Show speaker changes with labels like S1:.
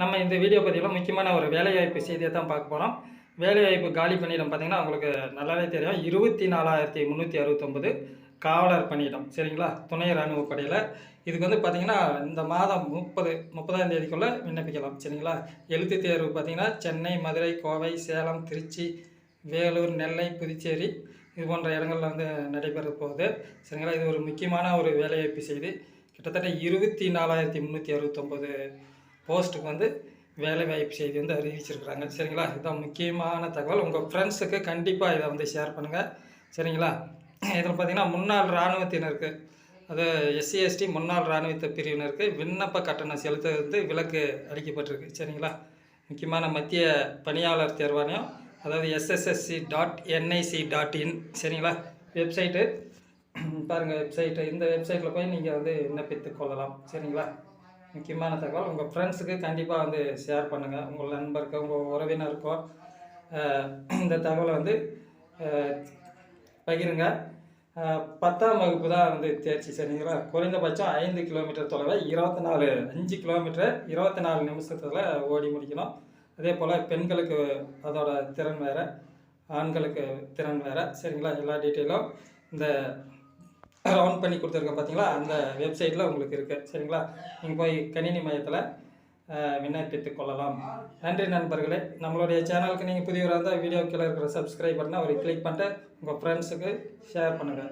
S1: நம்ம இந்த வீடியோ பதிவில் முக்கியமான ஒரு வேலைவாய்ப்பு செய்தியை தான் பார்க்க போகிறோம் வேலைவாய்ப்பு காலி பணியிடம் பார்த்தீங்கன்னா உங்களுக்கு நல்லாவே தெரியும். இருபத்தி நாலாயிரத்தி முந்நூற்றி அறுபத்தொம்பது காவலர் பணியிடம். சரிங்களா? துணை ராணுவ படையில். இதுக்கு வந்து பார்த்தீங்கன்னா இந்த மாதம் முப்பது முப்பதாம் தேதிக்குள்ளே விண்ணப்பிக்கலாம். சரிங்களா? எழுத்து தேர்வு பார்த்தீங்கன்னா சென்னை மதுரை கோவை சேலம் திருச்சி வேலூர் நெல்லை புதுச்சேரி இது போன்ற இடங்கள்ல வந்து நடைபெற போகுது. சரிங்களா? இது ஒரு முக்கியமான ஒரு வேலைவாய்ப்பு செய்தி. கிட்டத்தட்ட இருபத்தி நாலாயிரத்தி முந்நூற்றி அறுபத்தொம்போது போஸ்ட்டுக்கு வந்து வேலைவாய்ப்பு செய்தி வந்து அறிவிச்சிருக்கிறாங்க. சரிங்களா? இதுதான் முக்கியமான தகவல். உங்கள் ஃப்ரெண்ட்ஸுக்கு கண்டிப்பாக இதை வந்து ஷேர் பண்ணுங்கள் சரிங்களா? இதில் பார்த்தீங்கன்னா முன்னாள் இராணுவத்தினருக்கு அது எஸ்சி எஸ்டி முன்னாள் இராணுவ பிரிவினருக்கு விண்ணப்ப கட்டணம் செலுத்த வந்து விலக்கு அளிக்கப்பட்டிருக்கு. சரிங்களா? முக்கியமான மத்திய பணியாளர் தேர்வாணையம் அதாவது SSSC dot NIC dot in சரிங்களா? வெப்சைட்டு பாருங்கள் வெப்சைட்டு. இந்த வெப்சைட்டில் போய் நீங்கள் வந்து விண்ணப்பித்து கொள்ளலாம். சரிங்களா? முக்கியமான தகவல். உங்கள் ஃப்ரெண்ட்ஸுக்கு கண்டிப்பாக வந்து ஷேர் பண்ணுங்கள் உங்கள் நண்பருக்கு உங்கள் உறவினருக்கோ இந்த தகவலை வந்து பகிருங்க. பத்தாம் வகுப்பு தான் வந்து தேர்ச்சி சரிங்களா? குறைந்தபட்சம் ஐந்து கிலோமீட்டர் தொலைவை இருபத்தி நாலு அஞ்சு கிலோமீட்டர் இருபத்தி நாலு நிமிஷத்தில் ஓடி முடிக்கணும். அதே போல் பெண்களுக்கு அதோட திறன் வேறு ஆண்களுக்கு திறன் வேறு. சரிங்களா? எல்லா டீட்டெயிலும் இந்த ரவுண்ட் பண்ணி கொடுத்துருக்கேன் பார்த்தீங்களா அந்த வெப்சைட்டில் உங்களுக்கு இருக்குது சரிங்களா? நீங்கள் போய் கணினி மையத்தில் விண்ணப்பித்துக் கொள்ளலாம். நன்றி நண்பர்களே. நம்மளுடைய சேனலுக்கு நீங்கள் புதியவராக இருந்தால் வீடியோ கீழே இருக்கிற சப்ஸ்கிரைப் பண்ணால் ஒரு கிளிக் பண்ணிட்டு உங்கள் ஃப்ரெண்ட்ஸுக்கு ஷேர் பண்ணுங்கள்